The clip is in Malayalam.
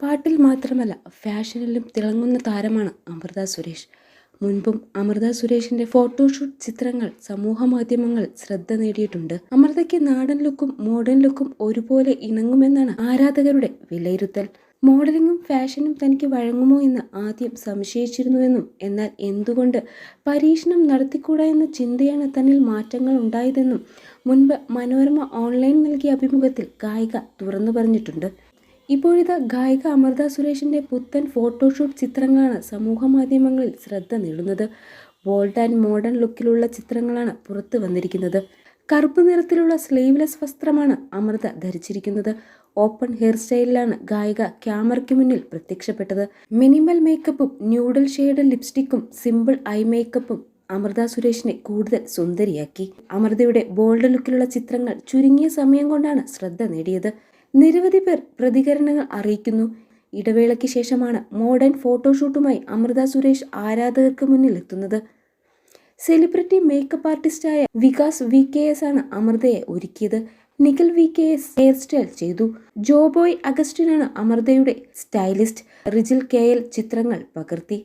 പാട്ടിൽ മാത്രമല്ല ഫാഷനിലും തിളങ്ങുന്ന താരമാണ് അമൃത സുരേഷ്. മുൻപും അമൃത സുരേഷിന്റെ ഫോട്ടോഷൂട്ട് ചിത്രങ്ങൾ സമൂഹ മാധ്യമങ്ങൾ ശ്രദ്ധ നേടിയിട്ടുണ്ട്. അമൃതയ്ക്ക് നാടൻ ലുക്കും മോഡേൺ ലുക്കും ഒരുപോലെ ഇണങ്ങുമെന്നാണ് ആരാധകരുടെ വിലയിരുത്തൽ. മോഡലിംഗും ഫാഷനും തനിക്ക് വഴങ്ങുമോ എന്ന് ആദ്യം സംശയിച്ചിരുന്നുവെന്നും എന്നാൽ എന്തുകൊണ്ട് പരീക്ഷണം നടത്തിക്കൂടാ എന്ന ചിന്തയാണ് തന്നിൽ മാറ്റങ്ങൾ ഉണ്ടായതെന്നും മുൻപ് മനോരമ ഓൺലൈൻ നൽകിയ അഭിമുഖത്തിൽ ഗായിക തുറന്നു പറഞ്ഞിട്ടുണ്ട്. ഇപ്പോഴിതാ ഗായിക അമൃത സുരേഷിന്റെ പുത്തൻ ഫോട്ടോഷൂട്ട് ചിത്രങ്ങളാണ് സമൂഹ മാധ്യമങ്ങളിൽ ശ്രദ്ധ നേടുന്നത്. ബോൾഡ് ആൻഡ് മോഡേൺ ലുക്കിലുള്ള ചിത്രങ്ങളാണ് പുറത്തു വന്നിരിക്കുന്നത്. കറുപ്പ് നിറത്തിലുള്ള സ്ലീവ്ലെസ് വസ്ത്രമാണ് അമൃത ധരിച്ചിരിക്കുന്നത്. ഓപ്പൺ ഹെയർ സ്റ്റൈലിലാണ് ഗായിക ക്യാമറയ്ക്ക് മുന്നിൽ പ്രത്യക്ഷപ്പെട്ടത്. മിനിമൽ മേക്കപ്പും ന്യൂഡൽ ഷെയ്ഡ് ലിപ്സ്റ്റിക്കും സിമ്പിൾ ഐ മേക്കപ്പും അമൃത സുരേഷിനെ കൂടുതൽ സുന്ദരിയാക്കി. അമൃതയുടെ ബോൾഡ് ലുക്കിലുള്ള ചിത്രങ്ങൾ ചുരുങ്ങിയ സമയം കൊണ്ടാണ് ശ്രദ്ധ നേടിയത്. നിരവധി പേർ പ്രതികരണങ്ങൾ അറിയിക്കുന്നു. ഇടവേളയ്ക്ക് ശേഷമാണ് മോഡേൺ ഫോട്ടോഷൂട്ടുമായി അമൃത സുരേഷ് ആരാധകർക്ക് മുന്നിൽ എത്തുന്നത്. സെലിബ്രിറ്റി മേക്കപ്പ് ആർട്ടിസ്റ്റായ വികാസ് വി കെ എസ് ആണ് അമൃതയെ ഒരുക്കിയത്. Nikhil V K S hair style ചെയ്തു. ജോബോയ് അഗസ്റ്റിനാണ് അമൃതയുടെ സ്റ്റൈലിസ്റ്റ്. റിജിൽ കെ എൽ ചിത്രങ്ങൾ പകർത്തി.